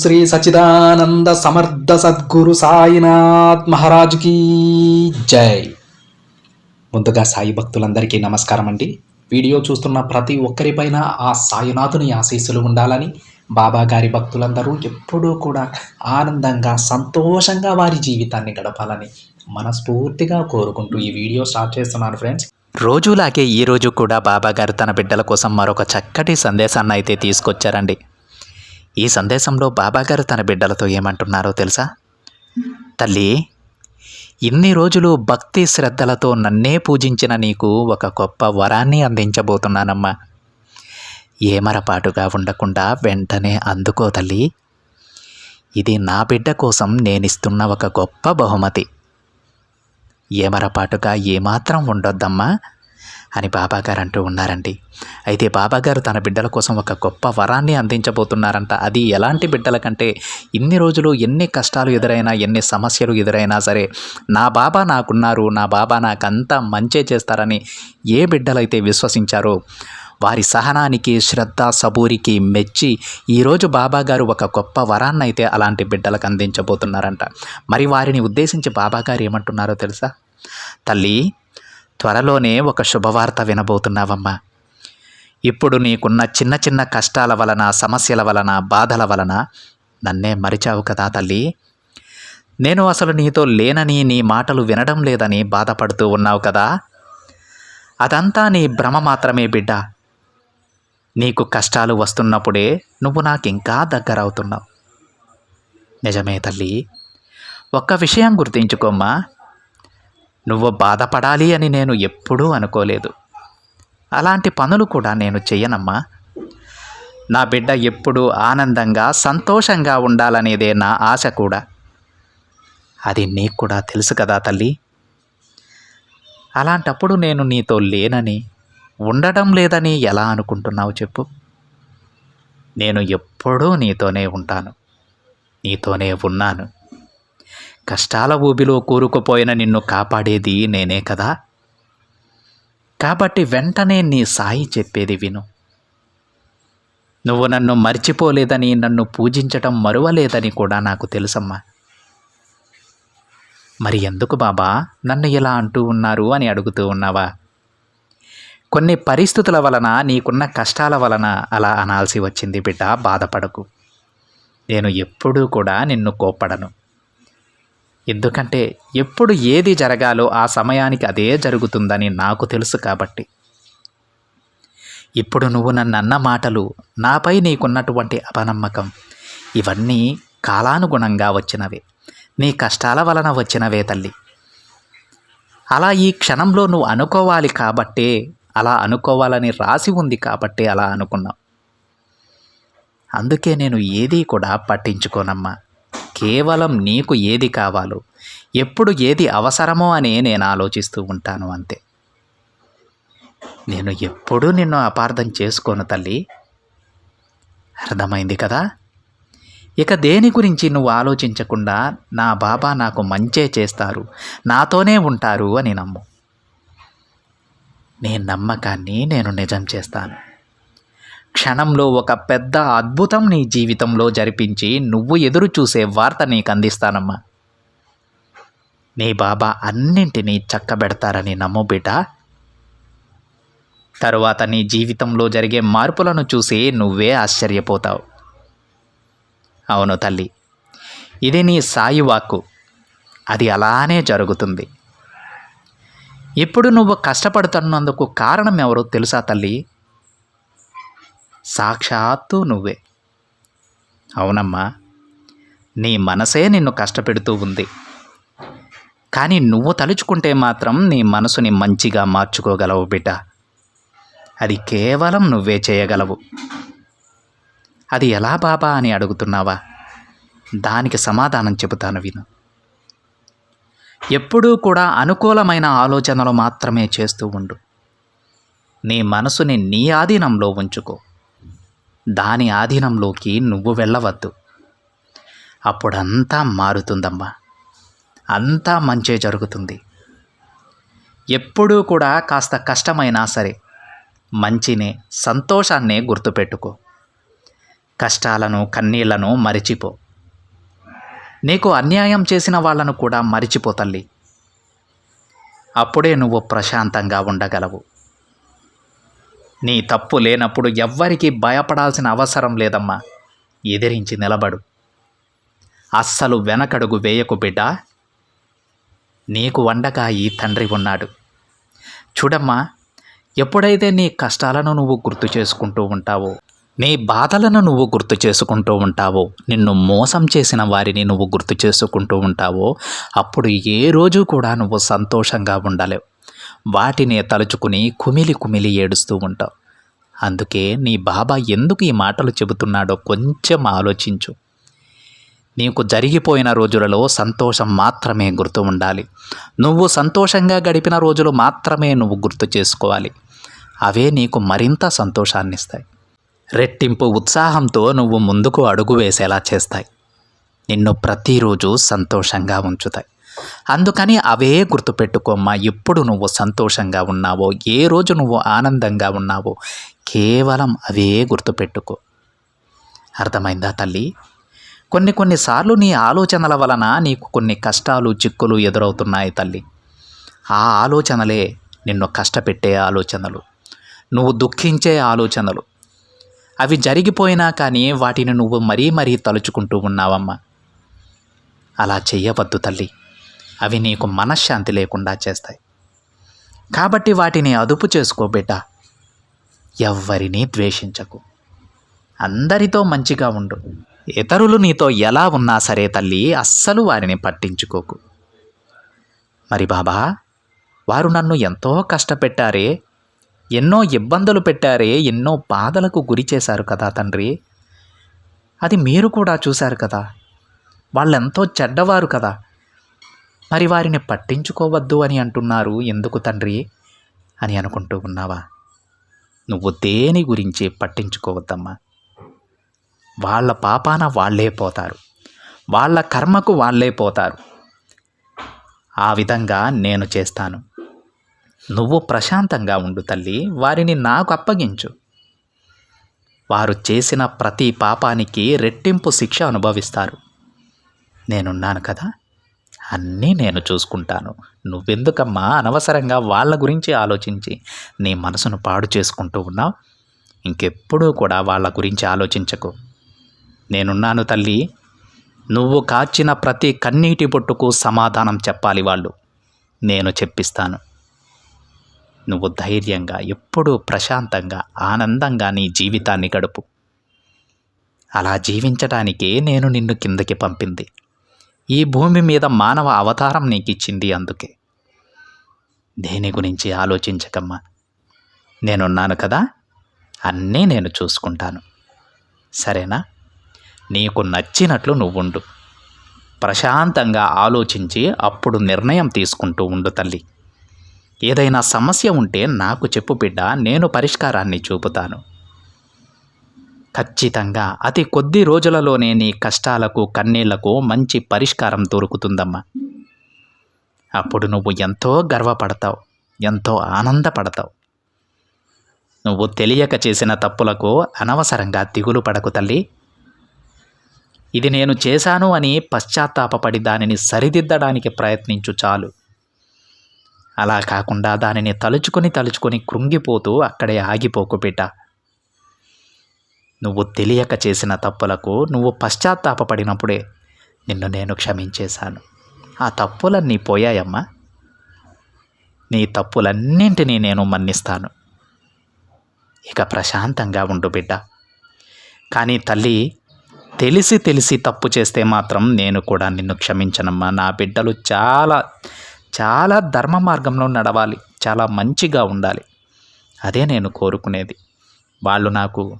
శ్రీ సచిదానంద సమర్థ సద్గురు సాయినాథ్ మహారాజుకి జై. ముందుగా సాయి భక్తులందరికీ నమస్కారం అండి. వీడియో చూస్తున్న ప్రతి ఒక్కరిపైన ఆ సాయినాథుని ఆశీస్సులు ఉండాలని బాబా గారి భక్తులందరూ ఎప్పుడూ కూడా ఆనందంగా సంతోషంగా వారి జీవితాన్ని గడపాలని మనస్ఫూర్తిగా కోరుకుంటూ ఈ వీడియో స్టార్ట్ చేస్తున్నాను ఫ్రెండ్స్. రోజులాగే ఈ రోజు కూడా బాబాగారు తన బిడ్డల కోసం మరొక చక్కటి సందేశాన్ని అయితే తీసుకొచ్చారండి. ఈ సందేశంలో బాబాగారు తన బిడ్డలతో ఏమంటున్నారో తెలుసా? తల్లి ఇన్ని రోజులు భక్తి శ్రద్ధలతో నన్నే పూజించిన నీకు ఒక గొప్ప వరాన్ని అందించబోతున్నానమ్మా. ఏమరపాటుగా ఉండకుండా వెంటనే అందుకో తల్లి. ఇది నా బిడ్డ కోసం నేనిస్తున్న ఒక గొప్ప బహుమతి. ఏమరపాటుగా ఏమాత్రం ఉండొద్దమ్మా. అని బాబాగారు అంటూ ఉన్నారండి. అయితే బాబాగారు తన బిడ్డల కోసం ఒక గొప్ప వరాన్ని అందించబోతున్నారంట. అది ఎలాంటి బిడ్డల కంటే ఇన్ని రోజులు ఎన్ని కష్టాలు ఎదురైనా ఎన్ని సమస్యలు ఎదురైనా సరే నా బాబా నాకున్నారు నా బాబా నాకంతా మంచే చేస్తారని ఏ బిడ్డలైతే విశ్వసించారో వారి సహనానికి శ్రద్ధ సబూరికి మెచ్చి ఈరోజు బాబాగారు ఒక గొప్ప వరాన్నైతే అలాంటి బిడ్డలకు అందించబోతున్నారంట. మరి వారిని ఉద్దేశించి బాబాగారు ఏమంటున్నారో తెలుసా? తల్లి త్వరలోనే ఒక శుభవార్త వినబోతున్నావమ్మా. ఇప్పుడు నీకున్న చిన్న చిన్న కష్టాల వలన సమస్యల వలన బాధల వలన నన్నే మరిచావు కదా తల్లి. నేను అసలు నీతో లేనని నీ మాటలు వినడం లేదని బాధపడుతూ ఉన్నావు కదా. అదంతా నీ భ్రమ మాత్రమే బిడ్డ. నీకు కష్టాలు వస్తున్నప్పుడే నువ్వు నాకు ఇంకా దగ్గరవుతున్నావు. నిజమే తల్లి. ఒక్క విషయం గుర్తించుకోమ్మా. నువ్వు బాధపడాలి అని నేను ఎప్పుడూ అనుకోలేదు. అలాంటి పనులు కూడా నేను చెయ్యనమ్మా. నా బిడ్డ ఎప్పుడూ ఆనందంగా సంతోషంగా ఉండాలనేదే నా ఆశ కూడా. అది నీకు కూడా తెలుసు కదా తల్లి. అలాంటప్పుడు నేను నీతో లేనని ఉండటం లేదని ఎలా అనుకుంటున్నావు చెప్పు. నేను ఎప్పుడూ నీతోనే ఉంటాను. నీతోనే ఉన్నాను. కష్టాల ఊబిలో కూరుకుపోయిన నిన్ను కాపాడేది నేనే కదా. కాబట్టి వెంటనే నీ సాయి చెప్పేది విను. నువ్వు నన్ను మర్చిపోలేదని నన్ను పూజించటం మరువలేదని కూడా నాకు తెలుసమ్మా. మరి ఎందుకు బాబా నన్ను ఇలా అంటూ ఉన్నారు అని అడుగుతూ ఉన్నావా? కొన్ని పరిస్థితుల వలన నీకున్న కష్టాల వలన అలా అనాల్సి వచ్చింది బిడ్డ బాధపడకు. నేను ఎప్పుడూ కూడా నిన్ను కోప్పడను. ఎందుకంటే ఎప్పుడు ఏది జరగాలో ఆ సమయానికి అదే జరుగుతుందని నాకు తెలుసు కాబట్టి. ఇప్పుడు నువ్వు నన్ను అన్న మాటలు నాపై నీకున్నటువంటి అపనమ్మకం ఇవన్నీ కాలానుగుణంగా వచ్చినవే. నీ కష్టాల వలన వచ్చినవే తల్లి. అలా ఈ క్షణంలో నువ్వు అనుకోవాలి కాబట్టే అలా అనుకోవాలని రాసి ఉంది కాబట్టే అలా అనుకున్నావు. అందుకే నేను ఏదీ కూడా పట్టించుకోనమ్మా. కేవలం నీకు ఏది కావాలో ఎప్పుడు ఏది అవసరమో అనే నేను ఆలోచిస్తూ ఉంటాను అంతే. నేను ఎప్పుడూ నిన్ను అపార్థం చేసుకోను తల్లి. అర్థమైంది కదా? ఇక దేని గురించి నువ్వు ఆలోచించకుండా నా బాబా నాకు మంచే చేస్తారు నాతోనే ఉంటారు అని నమ్ము. నీ నమ్మకాన్ని నేను నిజం చేస్తాను. క్షణంలో ఒక పెద్ద అద్భుతం నీ జీవితంలో జరిపించి నువ్వు ఎదురు చూసే వార్త నీకు అందిస్తానమ్మా. నీ బాబా అన్నింటినీ చక్కబెడతారని నమ్ము బిడ్డ. తరువాత నీ జీవితంలో జరిగే మార్పులను చూసి నువ్వే ఆశ్చర్యపోతావు. అవును తల్లి ఇది నీ సాయి వాక్కు. అది అలానే జరుగుతుంది. ఇప్పుడు నువ్వు కష్టపడుతున్నందుకు కారణం ఎవరో తెలుసా తల్లి? సాక్షాత్తు నువ్వే. అవునమ్మా నీ మనసే నిన్ను కష్టపెడుతూ ఉంది. కానీ నువ్వు తలుచుకుంటే మాత్రం నీ మనసుని మంచిగా మార్చుకోగలవు బిడ్డ. అది కేవలం నువ్వే చేయగలవు. అది ఎలా బాబా అని అడుగుతున్నావా? దానికి సమాధానం చెబుతాను విను. ఎప్పుడూ కూడా అనుకూలమైన ఆలోచనలు మాత్రమే చేస్తూ ఉండు. నీ మనసుని నీ ఆధీనంలో ఉంచుకో. దాని ఆధీనంలోకి నువ్వు వెళ్ళవద్దు. అప్పుడంతా మారుతుందమ్మా. అంతా మంచే జరుగుతుంది. ఎప్పుడూ కూడా కాస్త కష్టమైనా సరే మంచినే సంతోషాన్నే గుర్తుపెట్టుకో. కష్టాలను కన్నీళ్ళను మరిచిపో. నీకు అన్యాయం చేసిన వాళ్ళను కూడా మరిచిపో తల్లి. అప్పుడే నువ్వు ప్రశాంతంగా ఉండగలవు. నీ తప్పు లేనప్పుడు ఎవ్వరికీ భయపడాల్సిన అవసరం లేదమ్మా. ఎదిరించి నిలబడు. అస్సలు వెనకడుగు వేయకు బిడ్డ. నీకు వండగా ఈ తండ్రి ఉన్నాడు. చూడమ్మా ఎప్పుడైతే నీ కష్టాలను నువ్వు గుర్తు చేసుకుంటూ ఉంటావో నీ బాధలను నువ్వు గుర్తు చేసుకుంటూ ఉంటావో నిన్ను మోసం చేసిన వారిని నువ్వు గుర్తు చేసుకుంటూ ఉంటావో అప్పుడు ఏ రోజు కూడా నువ్వు సంతోషంగా ఉండలేవు. వాటినే తలుచుకుని కుమిలి కుమిలి ఏడుస్తూ ఉంటావు. అందుకే నీ బాబా ఎందుకు ఈ మాటలు చెబుతున్నాడో కొంచెం ఆలోచించు. నీకు జరిగిపోయిన రోజులలో సంతోషం మాత్రమే గుర్తు ఉండాలి. నువ్వు సంతోషంగా గడిపిన రోజులు మాత్రమే నువ్వు గుర్తు చేసుకోవాలి. అవే నీకు మరింత సంతోషాన్ని ఇస్తాయి రెట్టింపు ఉత్సాహంతో నువ్వు ముందుకు అడుగు వేసేలా చేస్తాయి. నిన్ను ప్రతిరోజు సంతోషంగా ఉంచుతాయి. అందుకని అవే గుర్తుపెట్టుకోమ్మా. ఎప్పుడు నువ్వు సంతోషంగా ఉన్నావో ఏ రోజు నువ్వు ఆనందంగా ఉన్నావో కేవలం అవే గుర్తుపెట్టుకో. అర్థమైందా తల్లి? కొన్ని కొన్నిసార్లు నీ ఆలోచనల వలన నీకు కొన్ని కష్టాలు చిక్కులు ఎదురవుతున్నాయి తల్లి. ఆ ఆలోచనలే నిన్ను కష్టపెట్టే ఆలోచనలు. నువ్వు దుఃఖించే ఆలోచనలు. అవి జరిగిపోయినా కానీ వాటిని నువ్వు మరీ మరీ తలుచుకుంటూ ఉన్నావమ్మా. అలా చెయ్యవద్దు తల్లి. అవి నీకు మనశ్శాంతి లేకుండా చేస్తాయి. కాబట్టి వాటిని అదుపు చేసుకో బిడ్డ. ఎవ్వరినీ ద్వేషించకు. అందరితో మంచిగా ఉండు. ఇతరులు నీతో ఎలా ఉన్నా సరే తల్లి అస్సలు వారిని పట్టించుకోకు. మరి బాబా వారు నన్ను ఎంతో కష్టపెట్టారే ఎన్నో ఇబ్బందులు పెట్టారే ఎన్నో బాధలకు గురి చేశారు కదా తండ్రి. అది మీరు కూడా చూశారు కదా. వాళ్ళెంతో చెడ్డవారు కదా. మరి వారిని పట్టించుకోవద్దు అని అంటున్నారు. ఎందుకు తండ్రి? అని అనుకుంటూ ఉన్నావా? నువ్వు దేని గురించి పట్టించుకోవద్దమ్మా. వాళ్ళ పాపాన వాళ్ళే పోతారు. వాళ్ళ కర్మకు వాళ్ళే పోతారు. ఆ విధంగా నేను చేస్తాను. నువ్వు ప్రశాంతంగా ఉండు తల్లి. వారిని నాకు అప్పగించు. వారు చేసిన ప్రతి పాపానికి రెట్టింపు శిక్ష అనుభవిస్తారు. నేనున్నాను కదా? అన్నీ నేను చూసుకుంటాను. నువ్వెందుకమ్మా అనవసరంగా వాళ్ళ గురించి ఆలోచించి నీ మనసును పాడు చేసుకుంటూ ఉన్నావు? ఇంకెప్పుడూ కూడా వాళ్ళ గురించి ఆలోచించకు. నేనున్నాను తల్లి. నువ్వు కాచిన ప్రతి కన్నీటి బొట్టుకు సమాధానం చెప్పాలి వాళ్ళు. నేను చెప్పిస్తాను. నువ్వు ధైర్యంగా ఎప్పుడూ ప్రశాంతంగా ఆనందంగా నీ జీవితాన్ని గడుపు. అలా జీవించటానికే నేను నిన్ను కిందకి పంపింది. ఈ భూమి మీద మానవ అవతారం నీకు ఇచ్చింది అందుకే. దేని గురించి ఆలోచించకమ్మా. నేనున్నాను కదా అన్నీ నేను చూసుకుంటాను. సరేనా? నీకు నచ్చినట్లు నువ్వుండు. ప్రశాంతంగా ఆలోచించి అప్పుడు నిర్ణయం తీసుకుంటూ ఉండు తల్లి. ఏదైనా సమస్య ఉంటే నాకు చెప్పు బిడ్డ నేను పరిష్కారాన్ని చూపుతాను. ఖచ్చితంగా. అతి కొద్ది రోజులలోనే నీ కష్టాలకు కన్నీళ్ళకు మంచి పరిష్కారం దొరుకుతుందమ్మా. అప్పుడు నువ్వు ఎంతో గర్వపడతావు ఎంతో ఆనందపడతావు. నువ్వు తెలియక చేసిన తప్పులకు అనవసరంగా దిగులు పడకు తల్లి. ఇది నేను చేశాను అని పశ్చాత్తాపపడి దానిని సరిదిద్దడానికి ప్రయత్నించు చాలు. అలా కాకుండా దానిని తలుచుకొని తలుచుకొని కృంగిపోతూ అక్కడే ఆగిపోకు బిడ్డ. నువ్వు తెలియక చేసిన తప్పులకు నువ్వు పశ్చాత్తాపపడినప్పుడే నిన్ను నేను క్షమించేశాను. ఆ తప్పులన్నీ పోయాయమ్మా. నీ తప్పులన్నింటినీ నేను మన్నిస్తాను. ఇక ప్రశాంతంగా ఉండు బిడ్డ. కానీ తల్లి తెలిసి తెలిసి తప్పు చేస్తే మాత్రం నేను కూడా నిన్ను క్షమించనమ్మా. నా బిడ్డలు చాలా చాలా ధర్మ మార్గంలో నడవాలి. చాలా మంచిగా ఉండాలి. అదే నేను కోరుకునేది. వాళ్ళు నాకు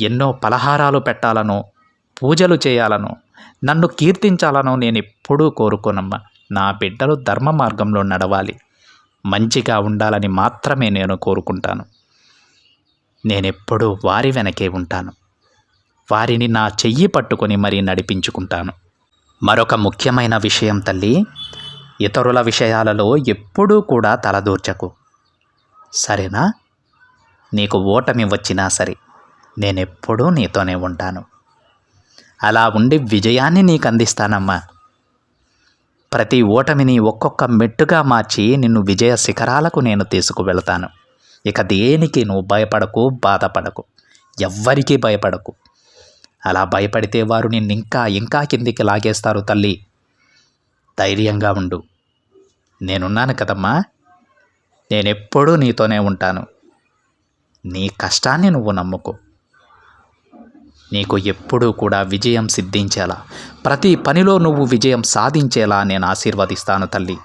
ఎన్నో పలహారాలు పెట్టాలనో పూజలు చేయాలనో నన్ను కీర్తించాలనో నేను ఎప్పుడూ కోరుకోనమ్మా. నా బిడ్డలు ధర్మ మార్గంలో నడవాలి. మంచిగా ఉండాలని మాత్రమే నేను కోరుకుంటాను. నేనెప్పుడూ వారి వెనకే ఉంటాను. వారిని నా చెయ్యి పట్టుకొని మరీ నడిపించుకుంటాను. మరొక ముఖ్యమైన విషయం తల్లి ఇతరుల విషయాలలో ఎప్పుడూ కూడా తలదూర్చకు. సరేనా? నీకు ఓటమి వచ్చినా సరే. నేనెప్పుడూ నీతోనే ఉంటాను. అలా ఉండి విజయాన్ని నీకు అందిస్తానమ్మా ప్రతి ఓటమిని ఒక్కొక్క మెట్టుగా మార్చి నిన్ను విజయ శిఖరాలకు నేను తీసుకువెళ్తాను. ఇక దేనికి నువ్వు భయపడకు బాధపడకు. ఎవ్వరికీ భయపడకు. అలా భయపడితే వారు నిన్ను ఇంకా ఇంకా కిందికి లాగేస్తారు తల్లి. ధైర్యంగా ఉండు. నేనున్నాను కదమ్మా. నేనెప్పుడూ నీతోనే ఉంటాను. నీ కష్టాన్ని నువ్వు నమ్ముకో. నీకు ఎప్పుడూ కూడా విజయం సిద్ధించేలా ప్రతి పనిలో నువ్వు విజయం సాధించేలా నేను ఆశీర్వదిస్తాను తల్లి.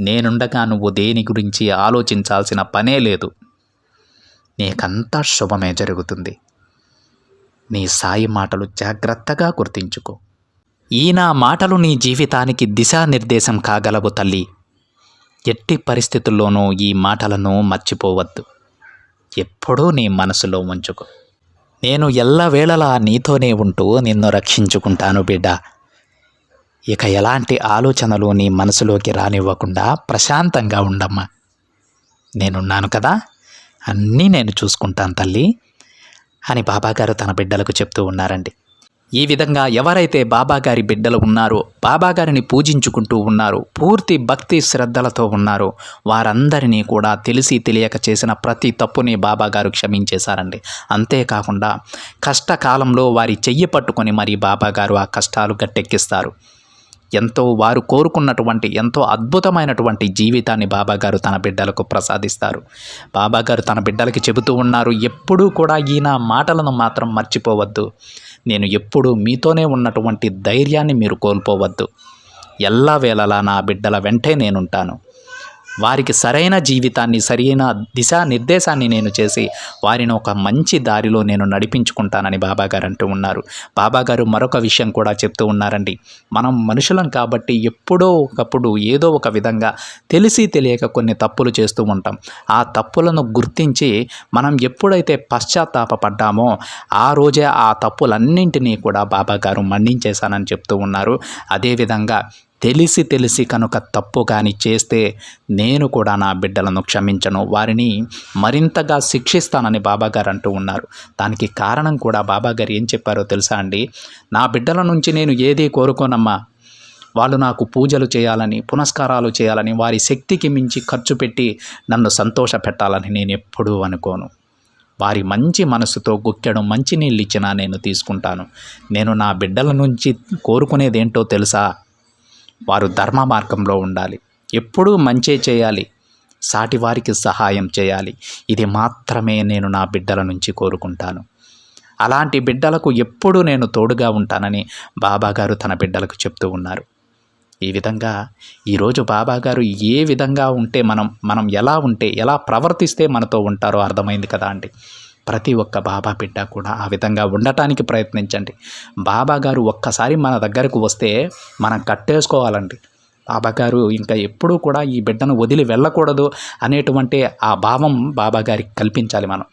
నేనుండగా నువ్వు దేని గురించి ఆలోచించాల్సిన పనే లేదు. నీకంతా శుభమే జరుగుతుంది. నీ సాయి మాటలు జాగ్రత్తగా గుర్తించుకో. ఈ నా మాటలు నీ జీవితానికి దిశానిర్దేశం కాగలవు తల్లి. ఎట్టి పరిస్థితుల్లోనూ ఈ మాటలను మర్చిపోవద్దు. ఎప్పుడూ నీ మనసులో ఉంచుకో. నేను ఎల్లవేళలా నీతోనే ఉంటూ నిన్ను రక్షించుకుంటాను బిడ్డ. ఇక ఎలాంటి ఆలోచనలు నీ మనసులోకి రానివ్వకుండా ప్రశాంతంగా ఉండమ్మా. నేనున్నాను కదా అన్నీ నేను చూసుకుంటాను తల్లి అని బాబాగారు తన బిడ్డలకు చెప్తూ ఉన్నారండి. ఈ విధంగా ఎవరైతే బాబాగారి బిడ్డలు ఉన్నారో బాబాగారిని పూజించుకుంటూ ఉన్నారు పూర్తి భక్తి శ్రద్ధలతో ఉన్నారో వారందరినీ కూడా తెలిసి తెలియక చేసిన ప్రతి తప్పుని బాబాగారు క్షమించేశారండి. అంతేకాకుండా కష్టకాలంలో వారి చెయ్యి పట్టుకొని మరి బాబాగారు ఆ కష్టాలు గట్టెక్కిస్తారు. ఎంతో వారు కోరుకున్నటువంటి ఎంతో అద్భుతమైనటువంటి జీవితాన్ని బాబాగారు తన బిడ్డలకు ప్రసాదిస్తారు. బాబాగారు తన బిడ్డలకి చెబుతూ ఉన్నారు ఎప్పుడూ కూడా ఈయన మాటలను మాత్రం మర్చిపోవద్దు. నేను ఎప్పుడూ మీతోనే ఉన్నటువంటి ధైర్యాన్ని మీరు కోల్పోవద్దు. ఎల్లవేళలా నా బిడ్డల వెంటే నేనుంటాను. వారికి సరైన జీవితాన్ని సరైన దిశా నిర్దేశాన్ని నేను చేసి వారిని ఒక మంచి దారిలో నేను నడిపించుకుంటానని బాబాగారు అంటూ ఉన్నారు. బాబాగారు మరొక విషయం కూడా చెప్తూ ఉన్నారండి. మనం మనుషులం కాబట్టి ఎప్పుడో ఒకప్పుడు ఏదో ఒక విధంగా తెలిసి తెలియక కొన్ని తప్పులు చేస్తూ ఉంటాం. ఆ తప్పులను గుర్తించి మనం ఎప్పుడైతే పశ్చాత్తాపడ్డామో ఆ రోజే ఆ తప్పులన్నింటినీ కూడా బాబాగారు మన్నించేశానని చెప్తూ ఉన్నారు. అదేవిధంగా తెలిసి తెలిసి కనుక తప్పు కానీ చేస్తే నేను కూడా నా బిడ్డలను క్షమించను. వారిని మరింతగా శిక్షిస్తానని బాబాగారు అంటూ ఉన్నారు. దానికి కారణం కూడా బాబాగారు ఏం చెప్పారో తెలుసా అండి? నా బిడ్డల నుంచి నేను ఏదీ కోరుకోనమ్మా? వాళ్ళు నాకు పూజలు చేయాలని పునస్కారాలు చేయాలని వారి శక్తికి మించి ఖర్చు పెట్టి నన్ను సంతోష పెట్టాలని నేను ఎప్పుడూ అనుకోను. వారి మంచి మనసుతో గుక్కెడు మంచి నీళ్ళు ఇచ్చినా నేను తీసుకుంటాను. నేను నా బిడ్డల నుంచి కోరుకునేదేంటో తెలుసా? వారు ధర్మ మార్గంలో ఉండాలి. ఎప్పుడూ మంచే చేయాలి. సాటి వారికి సహాయం చేయాలి. ఇది మాత్రమే నేను నా బిడ్డల నుంచి కోరుకుంటాను. అలాంటి బిడ్డలకు ఎప్పుడూ నేను తోడుగా ఉంటానని బాబాగారు తన బిడ్డలకు చెప్తూ ఉన్నారు. ఈ విధంగా ఈరోజు బాబాగారు ఏ విధంగా ఉంటే మనం మనం ఎలా ఉంటే ఎలా ప్రవర్తిస్తే మనతో ఉంటారో అర్థమైంది కదా అండి. ప్రతి ఒక్క బాబా బిడ్డ కూడా ఆ విధంగా ఉండటానికి ప్రయత్నించండి. బాబా గారు ఒక్కసారి మన దగ్గరకు వస్తే మనం కట్టేసుకోవాలండి. బాబాగారు ఇంకా ఎప్పుడూ కూడా ఈ బిడ్డను వదిలి వెళ్ళకూడదు అనేటువంటి ఆ భావం బాబాగారికి కల్పించాలి మనం.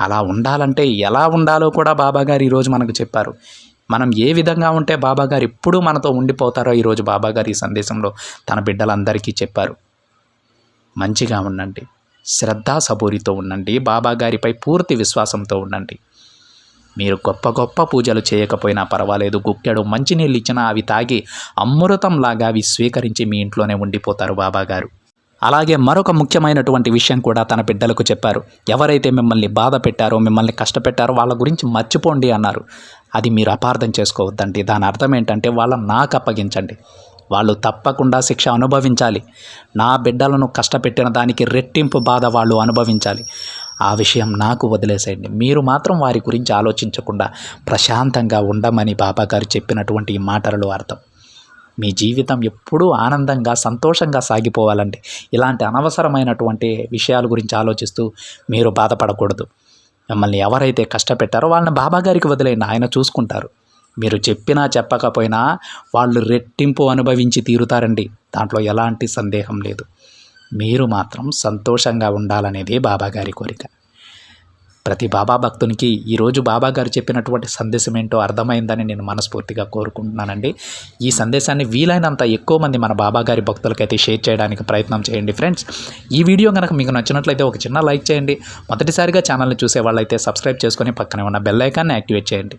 అలా ఉండాలంటే ఎలా ఉండాలో కూడా బాబాగారు ఈరోజు మనకు చెప్పారు. మనం ఏ విధంగా ఉంటే బాబాగారు ఎప్పుడూ మనతో ఉండిపోతారో ఈరోజు బాబాగారు ఈ సందేశంలో తన బిడ్డలందరికీ చెప్పారు. మంచిగా ఉండండి. శ్రద్ధా సబూరితో ఉండండి బాబా గారిపై పూర్తి విశ్వాసంతో ఉండండి. మీరు గొప్ప గొప్ప పూజలు చేయకపోయినా పర్వాలేదు గుక్కెడు మంచినీళ్ళు ఇచ్చినా అవి తాగి అమృతంలాగా అవి స్వీకరించి మీ ఇంట్లోనే ఉండిపోతారు బాబా గారు అలాగే మరొక ముఖ్యమైనటువంటి విషయం కూడా తన బిడ్డలకు చెప్పారు. ఎవరైతే మిమ్మల్ని బాధ పెట్టారో మిమ్మల్ని కష్టపెట్టారో వాళ్ళ గురించి మర్చిపోండి అన్నారు. అది మీరు అపార్థం చేసుకోవద్దండి. దాని అర్థం ఏంటంటే వాళ్ళని నాకు అప్పగించండి. వాళ్ళు తప్పకుండా శిక్ష అనుభవించాలి. నా బిడ్డలను కష్టపెట్టిన దానికి రెట్టింపు బాధ వాళ్ళు అనుభవించాలి. ఆ విషయం నాకు వదిలేసేయండి. మీరు మాత్రం వారి గురించి ఆలోచించకుండా ప్రశాంతంగా ఉండమని బాబాగారు చెప్పినటువంటి ఈ మాటలలో అర్థం. మీ జీవితం ఎప్పుడూ ఆనందంగా సంతోషంగా సాగిపోవాలండి. ఇలాంటి అనవసరమైనటువంటి విషయాల గురించి ఆలోచిస్తూ మీరు బాధపడకూడదు. మిమ్మల్ని ఎవరైతే కష్టపెట్టారో వాళ్ళని బాబాగారికి వదిలేయండి. ఆయన చూసుకుంటారు. మీరు చెప్పినా చెప్పకపోయినా వాళ్ళు రెట్టింపు అనుభవించి తీరుతారండి. దాంట్లో ఎలాంటి సందేహం లేదు. మీరు మాత్రం సంతోషంగా ఉండాలనేదే బాబాగారి కోరిక. ప్రతి బాబా భక్తునికి ఈరోజు బాబాగారు చెప్పినటువంటి సందేశం ఏంటో అర్థమైందని నేను మనస్ఫూర్తిగా కోరుకుంటున్నానండి. ఈ సందేశాన్ని వీలైనంత ఎక్కువ మంది మన బాబాగారి భక్తులకైతే షేర్ చేయడానికి ప్రయత్నం చేయండి ఫ్రెండ్స్. ఈ వీడియో కనుక మీకు నచ్చినట్లయితే ఒక చిన్న లైక్ చేయండి. మొదటిసారిగా ఛానల్ని చూసే వాళ్ళైతే సబ్స్క్రైబ్ చేసుకొని పక్కనే ఉన్న బెల్ ఐకాన్ని యాక్టివేట్ చేయండి.